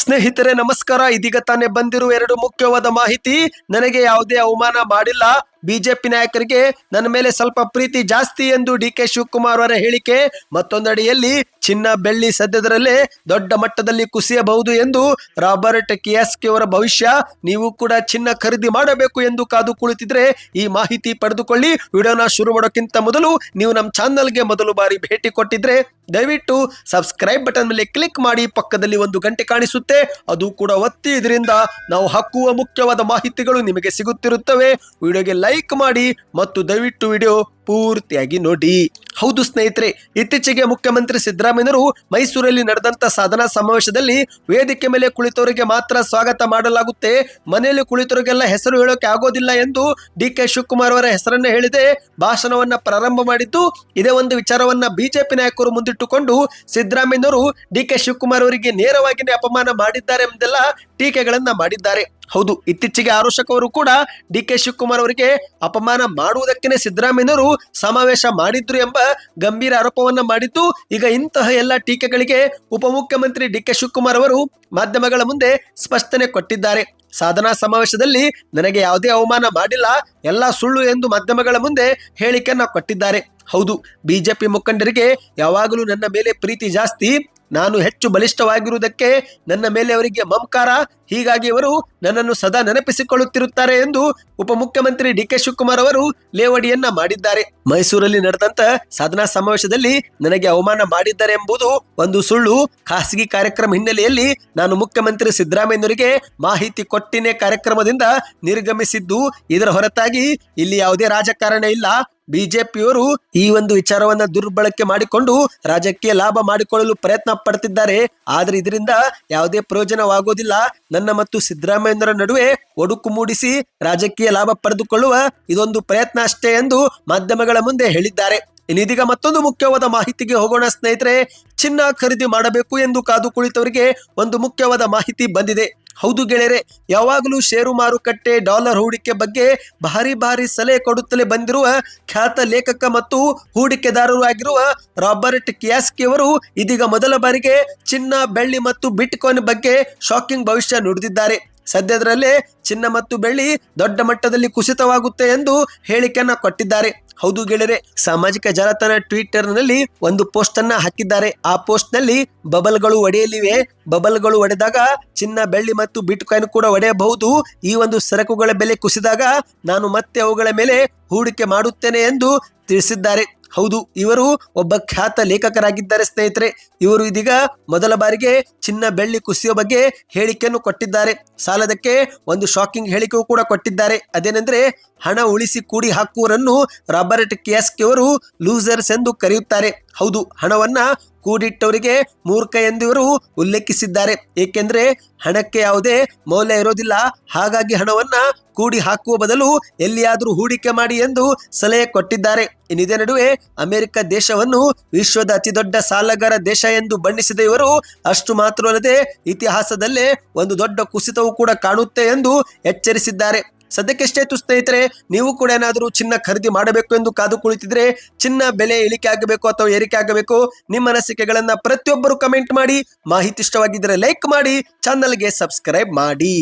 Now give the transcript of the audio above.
ಸ್ನೇಹಿತರೆ ನಮಸ್ಕಾರ. ಇದೀಗ ತಾನೇ ಬಂದಿರುವ ಎರಡು ಮುಖ್ಯವಾದ ಮಾಹಿತಿ. ನನಗೆ ಯಾವುದೇ ಅವಮಾನ ಮಾಡಿಲ್ಲ. ಬಿಜೆಪಿ ನಾಯಕರಿಗೆ ನನ್ನ ಮೇಲೆ ಸ್ವಲ್ಪ ಪ್ರೀತಿ ಜಾಸ್ತಿ ಎಂದು ಡಿ ಕೆ ಶಿವಕುಮಾರ್ ಅವರ ಹೇಳಿಕೆ ಮತ್ತೊಂದಡಿಯಲ್ಲಿ, ಚಿನ್ನ ಬೆಳ್ಳಿ ಸದ್ಯದರಲ್ಲೇ ದೊಡ್ಡ ಮಟ್ಟದಲ್ಲಿ ಕುಸಿಯಬಹುದು ಎಂದು ರಾಬರ್ಟ್ ಕಿಯಾಸ್ಕಿ ಅವರ ಭವಿಷ್ಯ, ನೀವು ಕೂಡ ಚಿನ್ನ ಖರೀದಿ ಮಾಡಬೇಕು ಎಂದು ಕಾದು ಕುಳಿತಿದ್ರೆ ಈ ಮಾಹಿತಿ ಪಡೆದುಕೊಳ್ಳಿ. ವಿಡಿಯೋನ ಶುರು ಮಾಡೋಕ್ಕಿಂತ ಮೊದಲು ನೀವು ನಮ್ಮ ಚಾನಲ್ಗೆ ಮೊದಲು ಬಾರಿ ಭೇಟಿ ಕೊಟ್ಟಿದ್ರೆ ದಯವಿಟ್ಟು ಸಬ್ಸ್ಕ್ರೈಬ್ ಬಟನ್ ಮೇಲೆ ಕ್ಲಿಕ್ ಮಾಡಿ, ಪಕ್ಕದಲ್ಲಿ ಒಂದು ಗಂಟೆ ಕಾಣಿಸುತ್ತೆ. ಅದು ಕೂಡ ಒತ್ತಿ, ಇದರಿಂದ ನಾವು ಹಾಕುವ ಮುಖ್ಯವಾದ ಮಾಹಿತಿಗಳು ನಿಮಗೆ ಸಿಗುತ್ತಿರುತ್ತವೆ. ವಿಡಿಯೋಗೆ ಲೈಕ್ ಮಾಡಿ ಮತ್ತು ದಯವಿಟ್ಟು ವಿಡಿಯೋ ಪೂರ್ತಿಯಾಗಿ ನೋಡಿ. ಹೌದು ಸ್ನೇಹಿತರೆ, ಇತ್ತೀಚೆಗೆ ಮುಖ್ಯಮಂತ್ರಿ ಸಿದ್ದರಾಮಯ್ಯನವರು ಮೈಸೂರಲ್ಲಿ ನಡೆದಂತ ಸಾಧನಾ ಸಮಾವೇಶದಲ್ಲಿ ವೇದಿಕೆ ಮೇಲೆ ಕುಳಿತವರಿಗೆ ಮಾತ್ರ ಸ್ವಾಗತ ಮಾಡಲಾಗುತ್ತೆ. ಮನೆಯಲ್ಲಿ ಕುಳಿತವರಿಗೆಲ್ಲ ಹೆಸರು ಹೇಳೋಕೆ ಆಗೋದಿಲ್ಲ ಎಂದು ಡಿ ಕೆ ಶಿವಕುಮಾರ್ ಅವರ ಹೆಸರನ್ನ ಹೇಳಿದೆ. ಭಾಷಣವನ್ನ ಪ್ರಾರಂಭ ಮಾಡಿದ್ದು ಇದೇ ಒಂದು ವಿಚಾರವನ್ನ ಬಿಜೆಪಿ ನಾಯಕರು ಮುಂದಿಟ್ಟುಕೊಂಡು ಸಿದ್ದರಾಮಯ್ಯನವರು ಡಿ ಕೆ ಶಿವಕುಮಾರ್ ಅವರಿಗೆ ನೇರವಾಗಿನೇ ಅಪಮಾನ ಮಾಡಿದ್ದಾರೆ ಎಂದೆಲ್ಲ ಟೀಕೆಗಳನ್ನ ಮಾಡಿದ್ದಾರೆ. ಹೌದು, ಇತ್ತೀಚೆಗೆ ಆರೋಶಕ್ ಅವರು ಕೂಡ ಡಿ ಕೆ ಶಿವಕುಮಾರ್ ಅವರಿಗೆ ಅಪಮಾನ ಮಾಡುವುದಕ್ಕೇನೆ ಸಿದ್ದರಾಮಯ್ಯನವರು ಸಮಾವೇಶ ಮಾಡಿದ್ರು ಎಂಬ ಗಂಭೀರ ಆರೋಪವನ್ನ ಮಾಡಿದ್ದು, ಈಗ ಇಂತಹ ಎಲ್ಲ ಟೀಕೆಗಳಿಗೆ ಉಪಮುಖ್ಯಮಂತ್ರಿ ಡಿ ಕೆ ಶಿವಕುಮಾರ್ ಅವರು ಮಾಧ್ಯಮಗಳ ಮುಂದೆ ಸ್ಪಷ್ಟನೆ ಕೊಟ್ಟಿದ್ದಾರೆ. ಸಾಧನಾ ಸಮಾವೇಶದಲ್ಲಿ ನನಗೆ ಯಾವುದೇ ಅವಮಾನ ಮಾಡಿಲ್ಲ, ಎಲ್ಲ ಸುಳ್ಳು ಎಂದು ಮಾಧ್ಯಮಗಳ ಮುಂದೆ ಹೇಳಿಕೆಯನ್ನು ಕೊಟ್ಟಿದ್ದಾರೆ. ಹೌದು, ಬಿಜೆಪಿ ಮುಖಂಡರಿಗೆ ಯಾವಾಗಲೂ ನನ್ನ ಮೇಲೆ ಪ್ರೀತಿ ಜಾಸ್ತಿ ನಾನು ಹೆಚ್ಚು ಬಲಿಷ್ಠವಾಗಿರುವುದಕ್ಕೆ ನನ್ನ ಮೇಲೆ ಅವರಿಗೆ ಮಮಕಾರ. ಹೀಗಾಗಿ ಅವರು ನನ್ನನ್ನು ಸದಾ ನೆನಪಿಸಿಕೊಳ್ಳುತ್ತಿರುತ್ತಾರೆ ಎಂದು ಉಪಮುಖ್ಯಮಂತ್ರಿ ಡಿ ಕೆ ಶಿವಕುಮಾರ್ ಅವರು ಲೇವಡಿಯನ್ನ ಮಾಡಿದ್ದಾರೆ. ಮೈಸೂರಲ್ಲಿ ನಡೆದಂತ ಸಾಧನಾ ಸಮಾವೇಶದಲ್ಲಿ ನನಗೆ ಅವಮಾನ ಮಾಡಿದ್ದಾರೆ ಎಂಬುದು ಒಂದು ಸುಳ್ಳು. ಖಾಸಗಿ ಕಾರ್ಯಕ್ರಮ ಹಿನ್ನೆಲೆಯಲ್ಲಿ ನಾನು ಮುಖ್ಯಮಂತ್ರಿ ಸಿದ್ದರಾಮಯ್ಯನವರಿಗೆ ಮಾಹಿತಿ ಕೊಟ್ಟಿನೇ ಕಾರ್ಯಕ್ರಮದಿಂದ ನಿರ್ಗಮಿಸಿದ್ದು. ಇದರ ಹೊರತಾಗಿ ಇಲ್ಲಿ ಯಾವುದೇ ರಾಜಕಾರಣ ಇಲ್ಲ. ಬಿಜೆಪಿಯವರು ಈ ಒಂದು ವಿಚಾರವನ್ನ ದುರ್ಬಳಕೆ ಮಾಡಿಕೊಂಡು ರಾಜಕೀಯ ಲಾಭ ಮಾಡಿಕೊಳ್ಳಲು ಪ್ರಯತ್ನ ಪಡ್ತಿದ್ದಾರೆ. ಆದ್ರೆ ಇದರಿಂದ ಯಾವುದೇ ಪ್ರಯೋಜನವಾಗುವುದಿಲ್ಲ ನನ್ನ ಮತ್ತು ಸಿದ್ದರಾಮಯ್ಯರ ನಡುವೆ ಒಡುಕು ಮೂಡಿಸಿ ರಾಜಕೀಯ ಲಾಭ ಪಡೆದುಕೊಳ್ಳುವ ಇದೊಂದು ಪ್ರಯತ್ನ ಅಷ್ಟೇ ಎಂದು ಮಾಧ್ಯಮಗಳ ಮುಂದೆ ಹೇಳಿದ್ದಾರೆ. ಇನ್ನಿದೀಗ ಮತ್ತೊಂದು ಮುಖ್ಯವಾದ ಮಾಹಿತಿಗೆ ಹೋಗೋಣ ಸ್ನೇಹಿತರೆ, ಚಿನ್ನ ಖರೀದಿ ಮಾಡಬೇಕು ಎಂದು ಕಾದು ಕುಳಿತವರಿಗೆ ಒಂದು ಮುಖ್ಯವಾದ ಮಾಹಿತಿ ಬಂದಿದೆ. ಹೌದು ಗೆಳೆಯರೆ, ಯಾವಾಗಲೂ ಷೇರು ಮಾರುಕಟ್ಟೆ, ಡಾಲರ್ ಹೂಡಿಕೆ ಬಗ್ಗೆ ಭಾರಿ ಭಾರಿ ಸಲಹೆ ಕೊಡುತ್ತಲೇ ಬಂದಿರುವ ಖ್ಯಾತ ಲೇಖಕ ಮತ್ತು ಹೂಡಿಕೆದಾರರು ಆಗಿರುವ ರಾಬರ್ಟ್ ಕಿಯಾಸ್ಕಿ ಅವರು ಇದೀಗ ಮೊದಲ ಬಾರಿಗೆ ಚಿನ್ನ, ಬೆಳ್ಳಿ ಮತ್ತು ಬಿಟ್ಕಾಯಿನ್ ಬಗ್ಗೆ ಶಾಕಿಂಗ್ ಭವಿಷ್ಯ ನುಡಿದಿದ್ದಾರೆ. ಸದ್ಯದರಲ್ಲೇ ಚಿನ್ನ ಮತ್ತು ಬೆಳ್ಳಿ ದೊಡ್ಡ ಮಟ್ಟದಲ್ಲಿ ಕುಸಿತವಾಗುತ್ತೆ ಎಂದು ಹೇಳಿಕೆಯನ್ನ ಕೊಟ್ಟಿದ್ದಾರೆ. ಹೌದು ಗೆಳೆಯರೆ, ಸಾಮಾಜಿಕ ಜಾಲತಾಣ ಟ್ವಿಟರ್ನಲ್ಲಿ ಒಂದು ಪೋಸ್ಟ್ ಅನ್ನ ಹಾಕಿದ್ದಾರೆ. ಆ ಪೋಸ್ಟ್ನಲ್ಲಿ ಬಬಲ್ಗಳು ಒಡೆಯಲಿವೆ. ಬಬಲ್ಗಳು ಒಡೆದಾಗ ಚಿನ್ನ, ಬೆಳ್ಳಿ ಮತ್ತು ಬಿಟ್ ಕಾಯಿನ್ ಕೂಡ ಒಡೆಯಬಹುದು. ಈ ಒಂದು ಸರಕುಗಳ ಬೆಲೆ ಕುಸಿದಾಗ ನಾನು ಮತ್ತೆ ಅವುಗಳ ಮೇಲೆ ಹೂಡಿಕೆ ಮಾಡುತ್ತೇನೆ ಎಂದು ತಿಳಿಸಿದ್ದಾರೆ. ಹೌದು, ಇವರು ಒಬ್ಬ ಖ್ಯಾತ ಲೇಖಕರಾಗಿದ್ದಾರೆ, ಸ್ನೇಹಿತರೆ. ಇವರು ಇದೀಗ ಮೊದಲ ಬಾರಿಗೆ ಚಿನ್ನ ಬೆಳ್ಳಿ ಕುಸಿಯೋ ಬಗ್ಗೆ ಹೇಳಿಕೆಯನ್ನು ಕೊಟ್ಟಿದ್ದಾರೆ. ಸಾಲದಕ್ಕೆ ಒಂದು ಶಾಕಿಂಗ್ ಹೇಳಿಕೆಯೂ ಕೂಡ ಕೊಟ್ಟಿದ್ದಾರೆ. ಅದೇನೆಂದ್ರೆ, ಹಣ ಉಳಿಸಿ ಕೂಡಿ ಹಾಕುವರನ್ನು ರಾಬರ್ಟ್ ಕಿಯಾಸ್ಕಿಯವರು ಲೂಸರ್ಸ್ ಎಂದು ಕರೆಯುತ್ತಾರೆ. ಹೌದು, ಹಣವನ್ನ ಕೂಡಿಟ್ಟವರಿಗೆ ಮೂರ್ಖ ಎಂದು ಇವರು ಉಲ್ಲೇಖಿಸಿದ್ದಾರೆ. ಏಕೆಂದರೆ ಹಣಕ್ಕೆ ಯಾವುದೇ ಮೌಲ್ಯ ಇರೋದಿಲ್ಲ. ಹಾಗಾಗಿ ಹಣವನ್ನ ಕೂಡಿ ಹಾಕುವ ಬದಲು ಎಲ್ಲಿಯಾದರೂ ಹೂಡಿಕೆ ಮಾಡಿ ಎಂದು ಸಲಹೆ ಕೊಟ್ಟಿದ್ದಾರೆ. ಇನ್ನಿದೇ ನಡುವೆ ಅಮೆರಿಕ ದೇಶವನ್ನು ವಿಶ್ವದ ಅತಿ ದೊಡ್ಡ ಸಾಲಗಾರ ದೇಶ ಎಂದು ಬಣ್ಣಿಸಿದ ಇವರು ಅಷ್ಟು ಮಾತ್ರವಲ್ಲದೆ ಇತಿಹಾಸದಲ್ಲೇ ಒಂದು ದೊಡ್ಡ ಕುಸಿತವೂ ಕೂಡ ಕಾಣುತ್ತೆ ಎಂದು ಎಚ್ಚರಿಸಿದ್ದಾರೆ. ಸದ್ಯಕ್ಕೆ ತು ಸ್ನೇಹಿತರೆ ನೀವು ಕೂಡ ಏನಾದರೂ ಚಿನ್ನ ಖರೀದಿ ಮಾಡಬೇಕು ಎಂದು ಕಾದು ಕುಳಿತಿದ್ರೆ ಚಿನ್ನ ಬೆಲೆ ಇಳಿಕೆ ಆಗಬೇಕು ಅಥವಾ ಏರಿಕೆ ಆಗಬೇಕು, ನಿಮ್ಮ ಅನಿಸಿಕೆಗಳನ್ನ ಪ್ರತಿಯೊಬ್ಬರು ಕಮೆಂಟ್ ಮಾಡಿ, ಮಾಹಿತಿ ಇಷ್ಟವಾಗಿದ್ದರೆ ಲೈಕ್ ಮಾಡಿ ಚಾನಲ್ಗೆ ಸಬ್ಸ್ಕ್ರೈಬ್ ಮಾಡಿ.